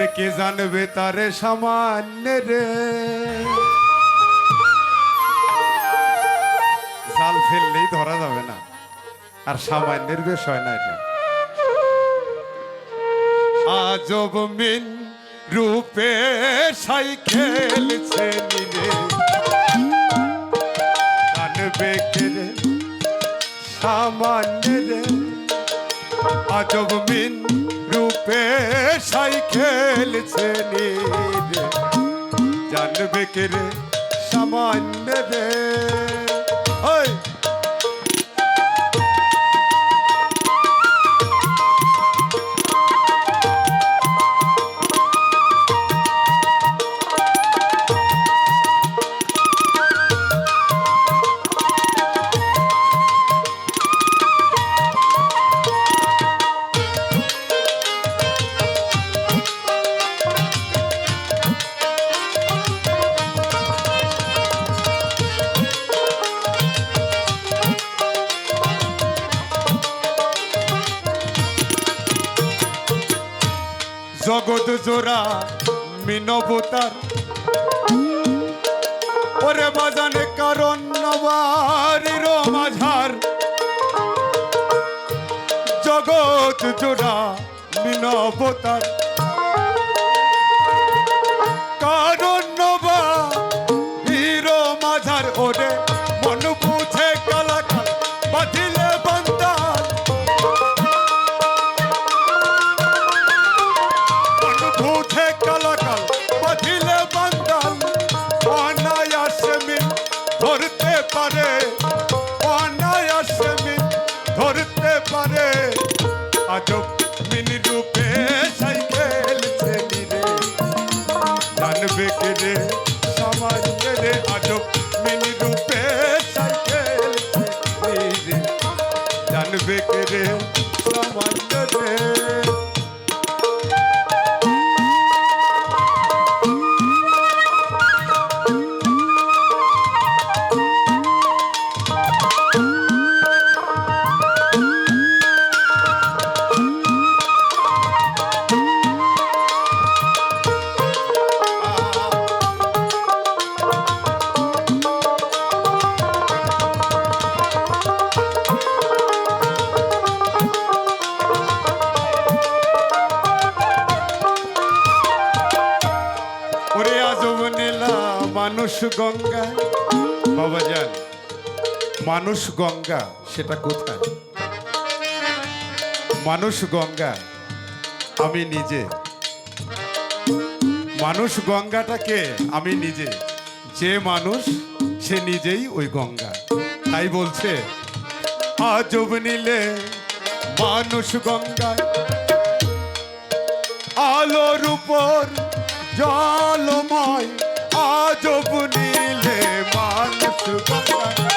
ওরে কে জানবে তারে সামান্য রে? জাল ফেললেই ধরা যাবে না। আর সামান্যের বেশ হয় না এটা। আজব মিন রূপে সাইকেল নিলে জানবে কে রে? সামান্য রে আজব মিন রূপে খেলছে নিলে জানবে কে রে? সামান্য রে। মিনবতার ওরে বাজানে কারণ নবারির মাঝার। জগৎ জোড়া মিনবতার গঙ্গা বাবা যান মানুষ গঙ্গা, সেটা কোথায়? মানুষ গঙ্গা, আমি নিজে। মানুষ গঙ্গাটাকে আমি নিজে। যে মানুষ, সে নিজেই ওই গঙ্গা। তাই বলছে, আজব নীলে মানুষ গঙ্গায় আলোর উপর জলময় মানুষ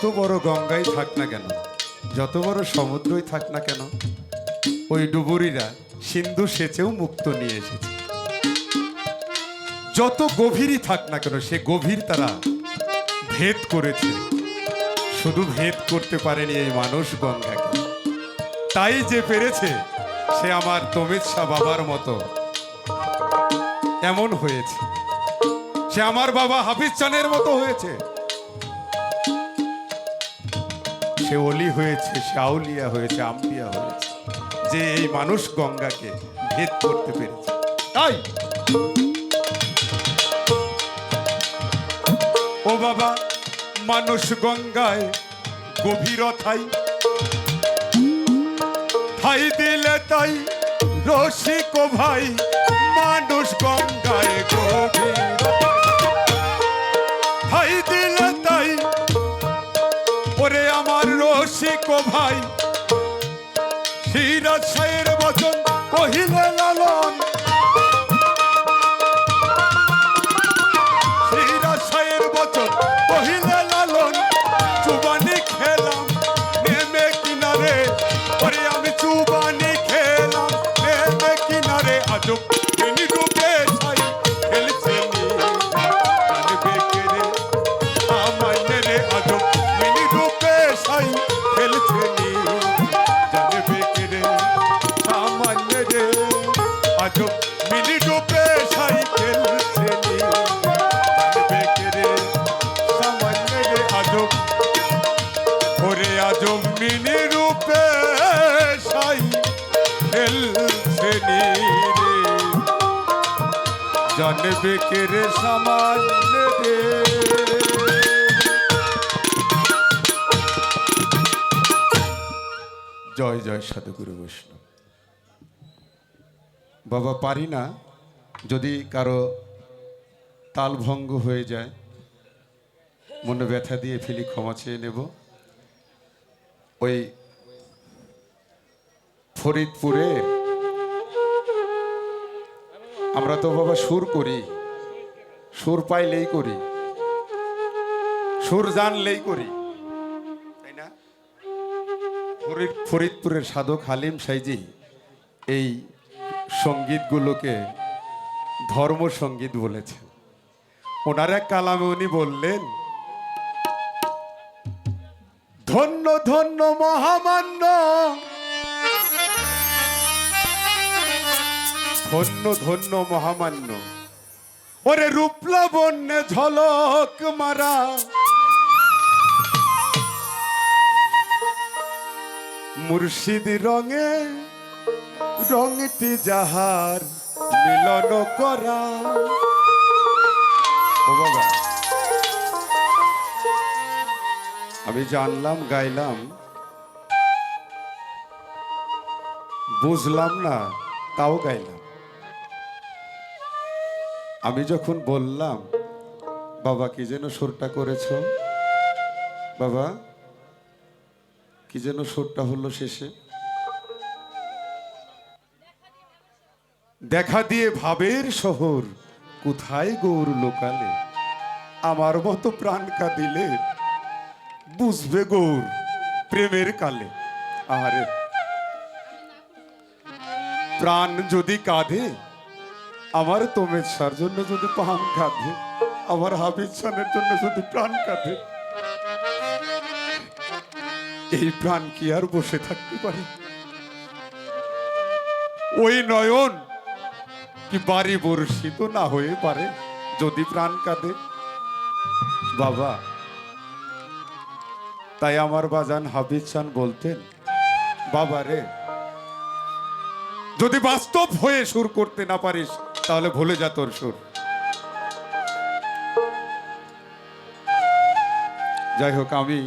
যত বড় গঙ্গাই থাক না কেন, যত বড় সমুদ্রই থাক না কেন, ওই ডুবুরিরা সিন্ধু সেচেও মুক্ত নিয়ে এসেছে। যত গভীরই থাক না কেন, সে গভীর তারা ভেদ করেছে। শুধু ভেদ করতে পারেনি এই মানুষ গঙ্গাকে। তাই যে পেরেছে, সে আমার তমিৎসা বাবার মতো। এমন হয়েছে। সে আমার বাবা হাফিজ চানের মতো হয়েছে। সে অলি হয়েছে, সে আউলিয়া হয়েছে, আম্বিয়া হয়েছে, যে এই মানুষ গঙ্গাকে ভেদ করতে পেরেছে। তাই? ও বাবা, মানুষ গঙ্গায় গভীরতাই ঠাই দিলে তাই রসিক ভাই, মানুষ গঙ্গায় গভীরতাই ভাই। সিরাজ বচন কহিলে লালন। বচন কহিলে লালন। চুবানি খেলাম, নেমে কিনারে। আমি চুবানি খেলাম, নেমে কিনারে। আজব জয় সাধুগুরু বৈষ্ণব বাবা, পারি না যদি কারও তালভঙ্গ হয়ে যায়, মনে ব্যথা দিয়ে ফেলি, ক্ষমা চেয়ে নেব। ওই ফরিদপুরে আমরা তো বাবা সুর করি, সুর পাইলেই করি, সুর জানলেই করি। ফরিদপুরের সাধক হালিম সাইজি এই সঙ্গীতগুলোকে ধর্ম সংগীত বলেছেন। ওনার এক কালামে উনি বললেন, ধন্য ধন্য মহামান্য, ধন্য ধন্য মহামান্য, ওরে রূপলাবণ্যে ঝলক মারা মুর্শিদ রঙে, রঙটি যাহার মিলন করা। ও বাবা। আমি জানলাম, গাইলাম, বুঝলাম না, তাও গাইলাম। আমি যখন বললাম, বাবা, কি যেন সুরটা করেছ? বাবা কি যেন সুরটা হলো শেষে। দেখা দিয়ে ভাবের শহর, কোথায় গৌর লোকালে? আমার মতো প্রাণ কাঁদিলে বুঝবে গৌর প্রেমের কালে। আরে প্রাণ যদি কাঁধে আমার তোমেশ্বর জন্য যদি প্রাণ কাঁধে আমার হাবিজ জন্য যদি প্রাণ কাঁধে এই প্রাণ কি আর বসে থাকতে পারে? ওই নয়ন কি বাড়ি বর্ষিত না হয়ে পারে যদি প্রাণ কাঁদে? বাবা, তাই আমার বাজান হাবিজ খান বলতেন, বাবা রে, যদি বাস্তব হয়ে সুর করতে না পারিস, তাহলে ভুলে যা তোর সুর। যাই হোক, আমি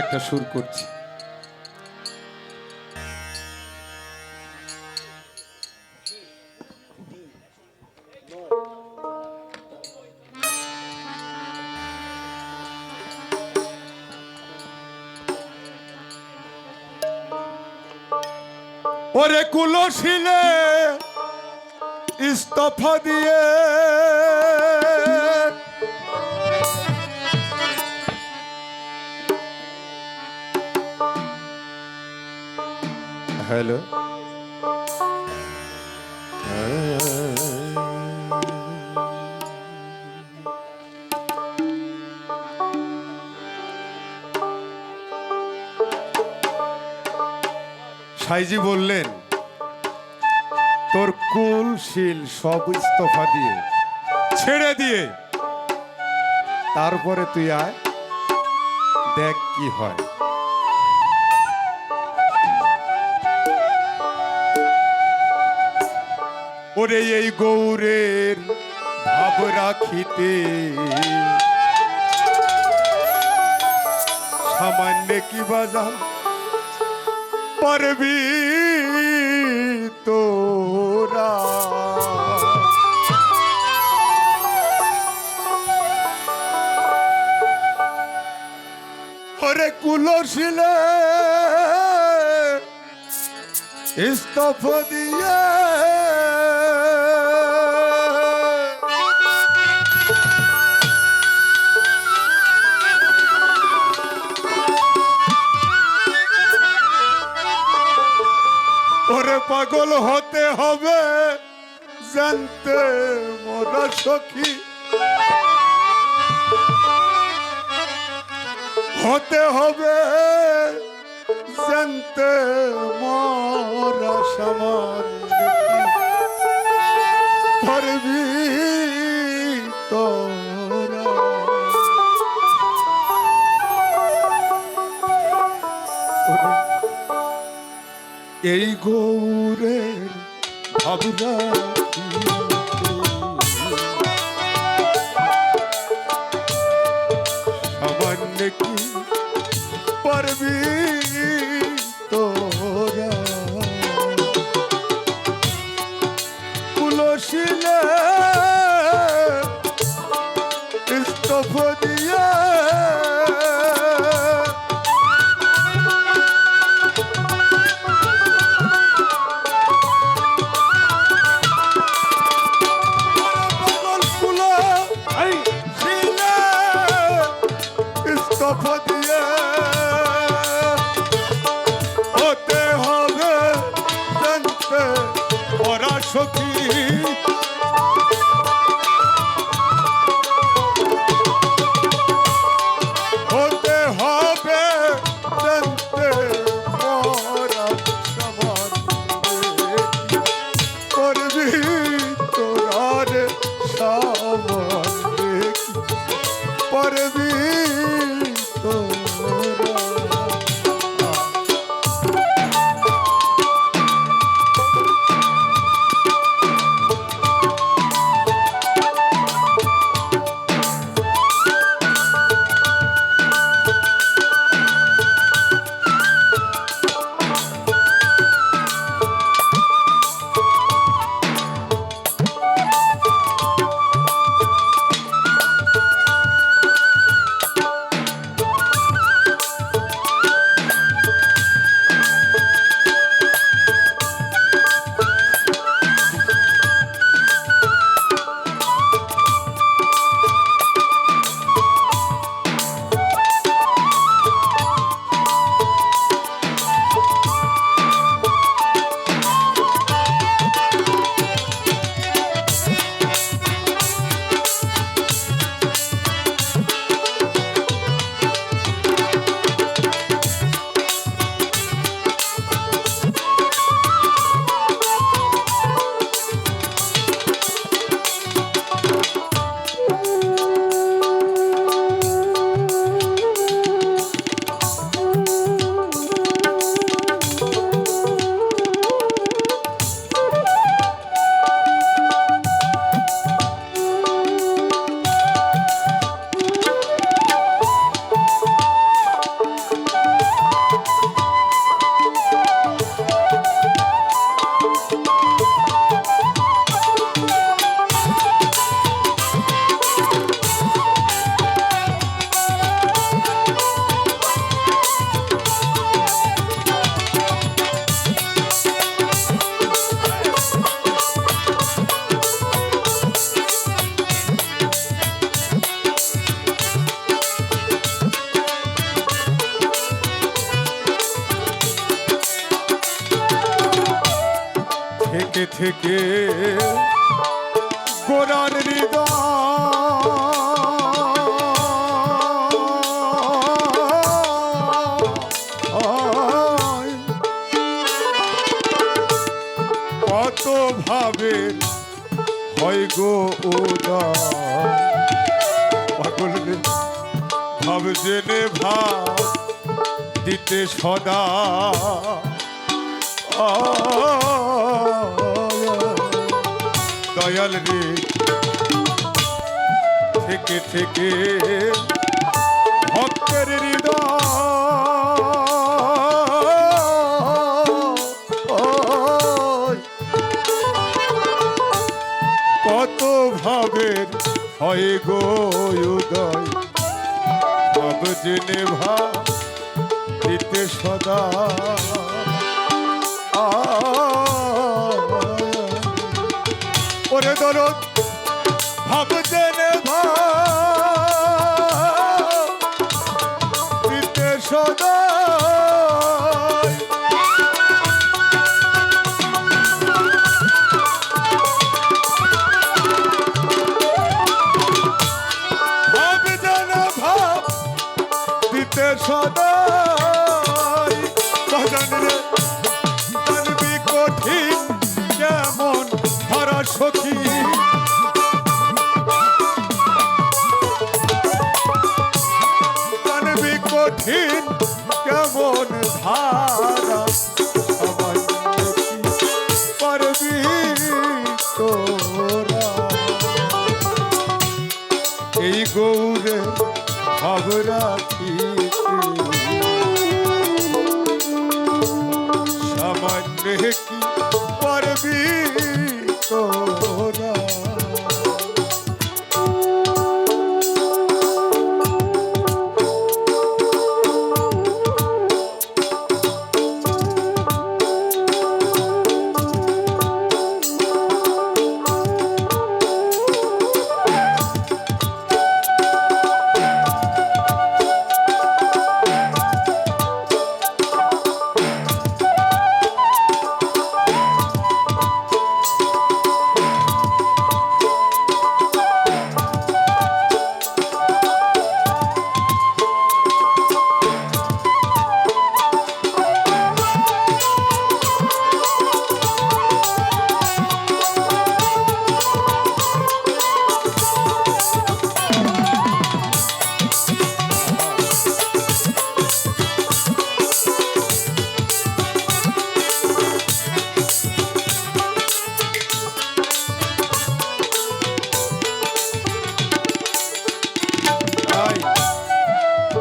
একটা সুর করছি। ওরে কুলশিলে ইস্তফা দিয়ে হ্যালো। সাইজি বললেন, তোর কুল, শিল সব ইস্তফা দিয়ে, ছেড়ে দিয়ে, তারপরে তুই আয়, দেখ কি হয়। ওরে এই গৌরের ভাব রাখিতে। সামান্য কি বাজার পারবি তোরা? হরে কুলশিলে ইস্তফ দিয়ে পাগল হতে হবে জানতে মোরা সখী। হতে হবে জানতে মোরা সমান পারবি এই গৌরের ভাবনা। থেকে থেকে ভক্তের হৃদয়। কত ভাবের হয় গো উদয়। ভাব জেনে ভাব দিতে সদা। দরদ ভাব জেনে ভাব। দিতে সদা জেনে সদাই। কেমন ধারা।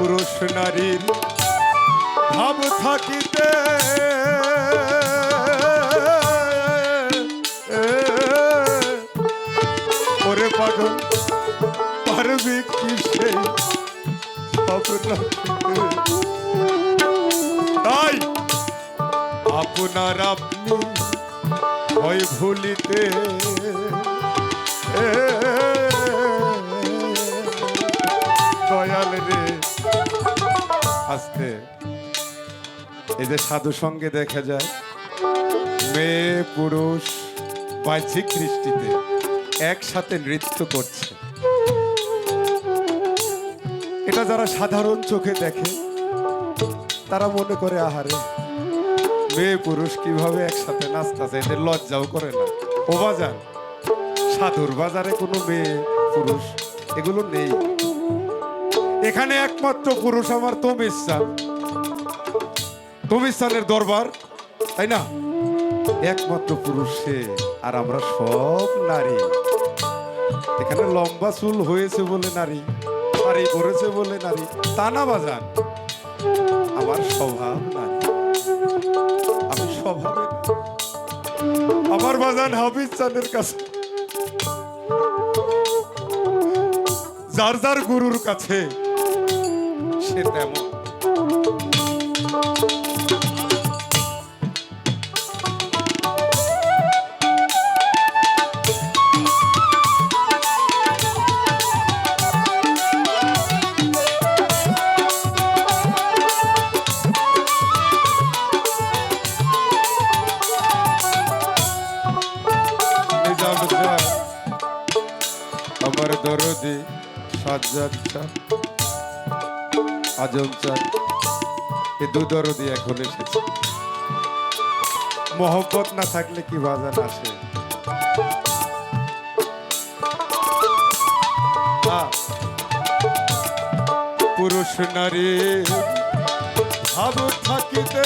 পুরুষ নারীর ভাব থাকিতে ওরে পাগল পারবি কি সেই? তাই আপনার আপনি হয় ভুলিতে এই যে সাধু সঙ্গে দেখা যায়। মেয়ে, পুরুষ বাহ্যিক দৃষ্টিতে একসাথে নৃত্য করছে। এটা যারা সাধারণ চোখে দেখে, তারা মনে করে, আহারে, মেয়ে, পুরুষ কীভাবে একসাথে নাচতেছে এদের লজ্জাও করে না। ও বাজার, সাধুর বাজারে কোনো মেয়ে, পুরুষ এগুলো নেই। এখানে একমাত্র পুরুষ আমার তমিস্তান তমিস্তানের দরবার, তাই না? একমাত্র পুরুষ আর আমরা সব নারী। এখানে লম্বা চুল হয়েছে বলে নারী শাড়ি পরেছে বলে নারী, তা না বাজান? আমার স্বভাব নারী। আমি স্বভাবে আমার বাজান হাফিজ চাঁদের কাছে। যার যার গুরুর কাছে, সে তেমন আজম চান এ দুদরদি এখন এসেছে মহব্বত না থাকলে কি বাজার আসে? পুরুষ নারী ভাব থাকিতে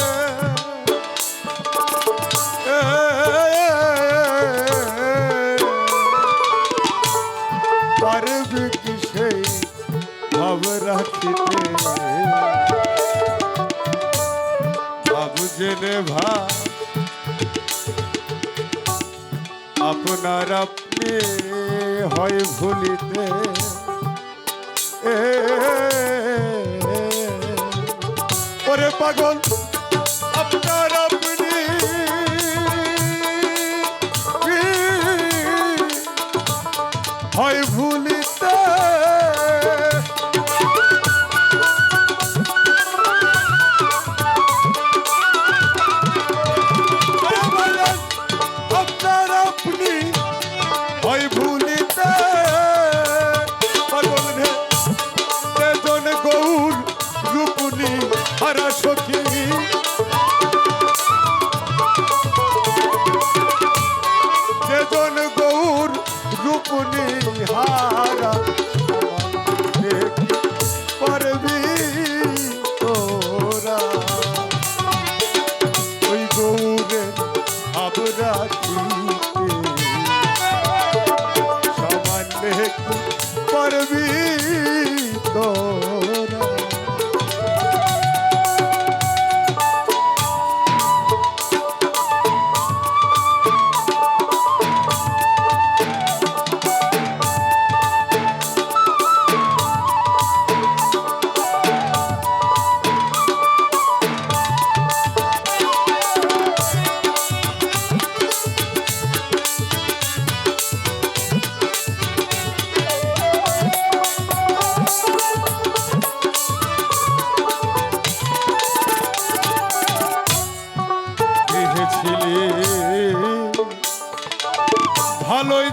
জেনে ভা আপনার আপনি হয় ভুলিতে। ওরে পাগল আপনার আপনি রূপনি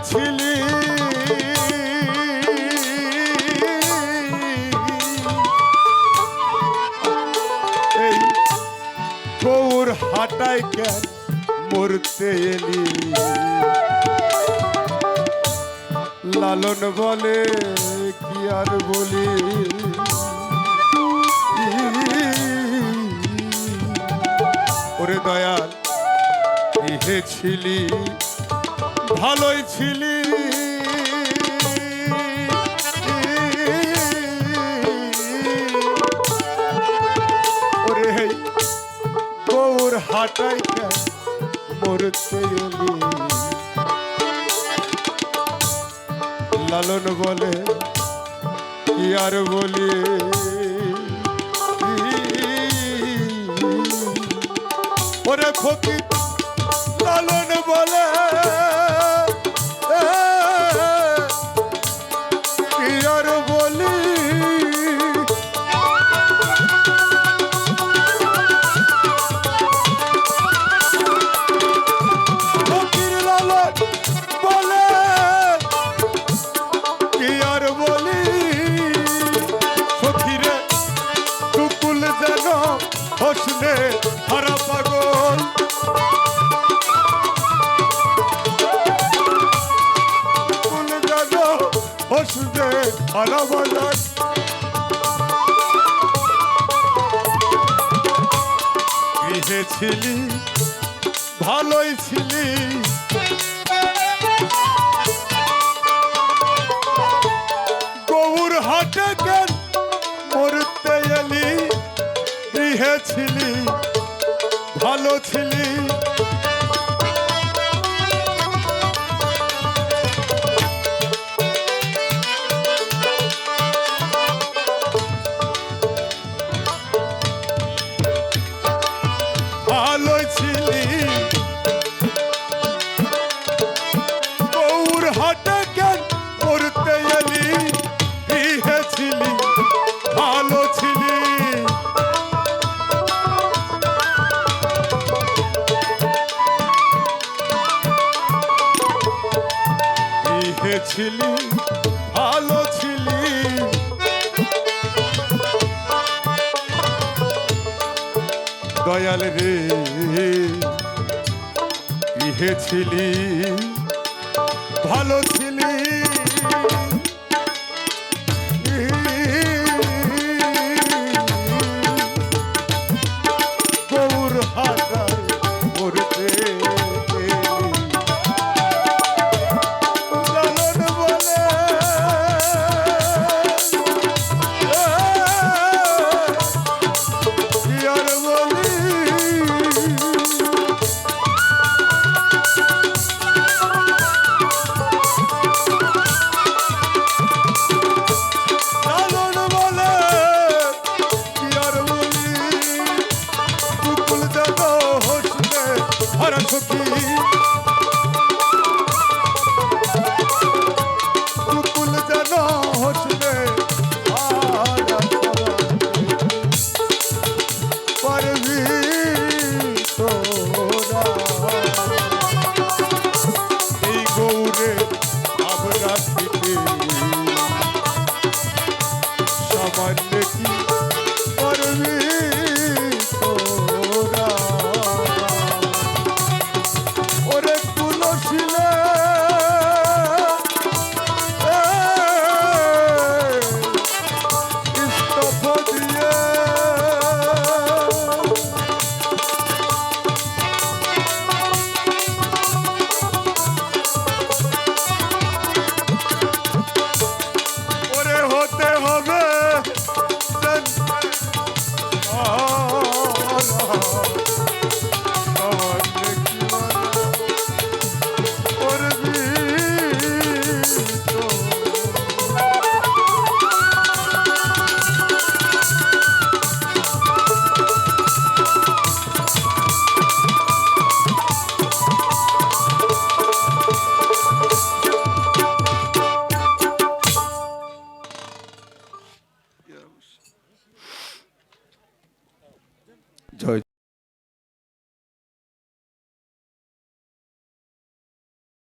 ছিলি। এই গৌর হাটাই কেন মরতে এলি? লালন বলে কি আর বলি? ওরে দয়াল ইহে ছিলি ভালোই ছিলি। ওরে হেই গৌর হাটাই মরতে লালন বলে, কি আর বলি? ওরে ফকির, লালন বলে গৃহে ছিলি ভালোই ছিলি। গৌর হাটে কেন মরতে এলি? গৃহে ছিলি ভালো ছিলি। ছিলি ভালো ছিলি। দয়াল রে গৃহে ছিলি ভালো ছিলি।